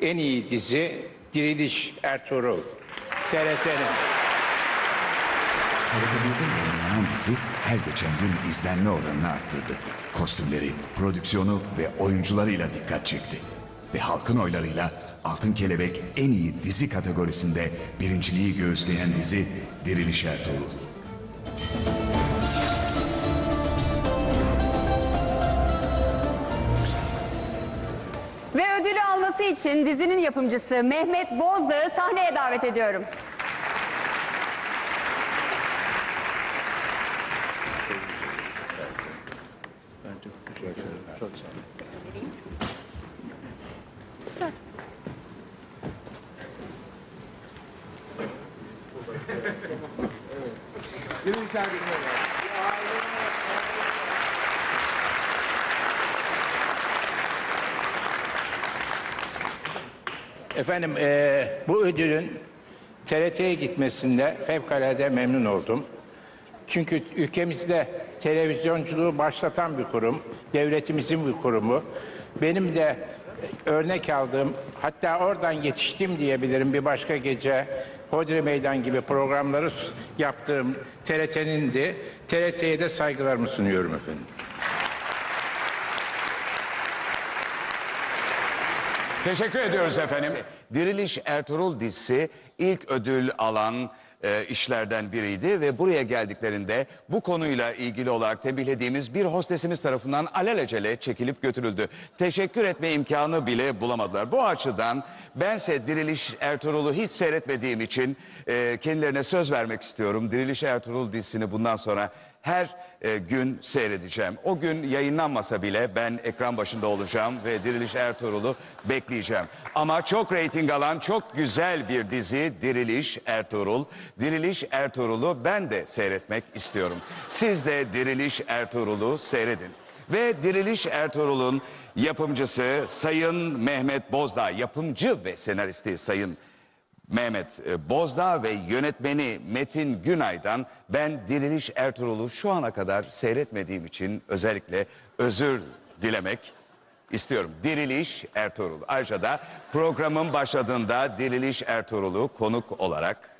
En iyi dizi Diriliş Ertuğrul. TRT'nin. TRT1'de yayınlanan dizi her geçen gün izlenme oranını arttırdı. Kostümleri, prodüksiyonu ve oyuncularıyla dikkat çekti. Ve halkın oylarıyla Altın Kelebek en iyi dizi kategorisinde birinciliği göğüsleyen dizi Diriliş Ertuğrul. Ödülü alması için dizinin yapımcısı Mehmet Bozdağ'ı sahneye davet ediyorum. Efendim eee, bu ödülün TRT'ye gitmesinde fevkalade memnun oldum. Çünkü ülkemizde televizyonculuğu başlatan bir kurum, devletimizin bir kurumu. Benim de örnek aldığım, hatta oradan yetiştim diyebilirim bir başka gece Hodri Meydan gibi programları yaptığım TRT'nin de TRT'ye de saygılarımı sunuyorum efendim. Teşekkür ediyoruz efendim. Diriliş Ertuğrul dizisi ilk ödül alan e, işlerden biriydi ve buraya geldiklerinde bu konuyla ilgili olarak tembihlediğimiz bir hostesimiz tarafından alelacele çekilip götürüldü. Teşekkür etme imkanı bile bulamadılar. Bu açıdan bense Diriliş Ertuğrul'u hiç seyretmediğim için e, kendilerine söz vermek istiyorum. Diriliş Ertuğrul dizisini bundan sonra her e, gün seyredeceğim. O gün yayınlanmasa bile ben ekran başında olacağım ve Diriliş Ertuğrul'u bekleyeceğim. Ama çok reyting alan çok güzel bir dizi Diriliş Ertuğrul. Diriliş Ertuğrul'u ben de seyretmek istiyorum. Siz de Diriliş Ertuğrul'u seyredin. Ve Diriliş Ertuğrul'un yapımcısı Sayın Mehmet Bozdağ, yapımcı ve senaristi Sayın Mehmet e, Bozdağ ve yönetmeni Metin Günay'dan ben Diriliş Ertuğrul'u şu ana kadar seyretmediğim için özellikle özür dilemek istiyorum. Diriliş Ertuğrul. Ayrıca da programın başladığında Diriliş Ertuğrul'u konuk olarak